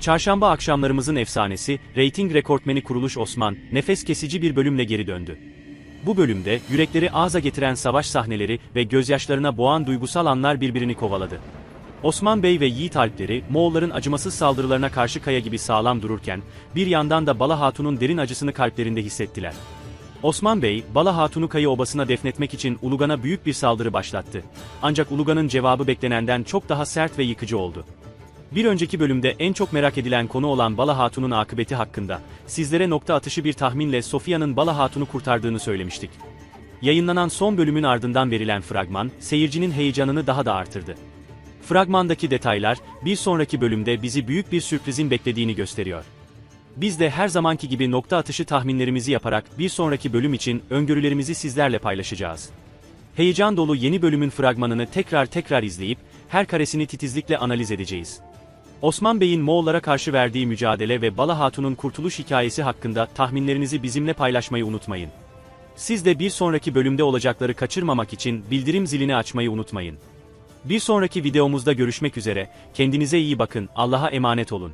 Çarşamba akşamlarımızın efsanesi, reyting rekortmeni Kuruluş Osman, nefes kesici bir bölümle geri döndü. Bu bölümde, yürekleri ağza getiren savaş sahneleri ve gözyaşlarına boğan duygusal anlar birbirini kovaladı. Osman Bey ve Yiğit Alpleri, Moğolların acımasız saldırılarına karşı kaya gibi sağlam dururken, bir yandan da Bala Hatun'un derin acısını kalplerinde hissettiler. Osman Bey, Bala Hatun'u Kayı Obası'na defnetmek için Ulugan'a büyük bir saldırı başlattı. Ancak Ulugan'ın cevabı beklenenden çok daha sert ve yıkıcı oldu. Bir önceki bölümde en çok merak edilen konu olan Bala Hatun'un akıbeti hakkında, sizlere nokta atışı bir tahminle Sofia'nın Bala Hatun'u kurtardığını söylemiştik. Yayınlanan son bölümün ardından verilen fragman, seyircinin heyecanını daha da artırdı. Fragmandaki detaylar, bir sonraki bölümde bizi büyük bir sürprizin beklediğini gösteriyor. Biz de her zamanki gibi nokta atışı tahminlerimizi yaparak bir sonraki bölüm için öngörülerimizi sizlerle paylaşacağız. Heyecan dolu yeni bölümün fragmanını tekrar tekrar izleyip, her karesini titizlikle analiz edeceğiz. Osman Bey'in Moğollara karşı verdiği mücadele ve Bala Hatun'un kurtuluş hikayesi hakkında tahminlerinizi bizimle paylaşmayı unutmayın. Siz de bir sonraki bölümde olacakları kaçırmamak için bildirim zilini açmayı unutmayın. Bir sonraki videomuzda görüşmek üzere, kendinize iyi bakın, Allah'a emanet olun.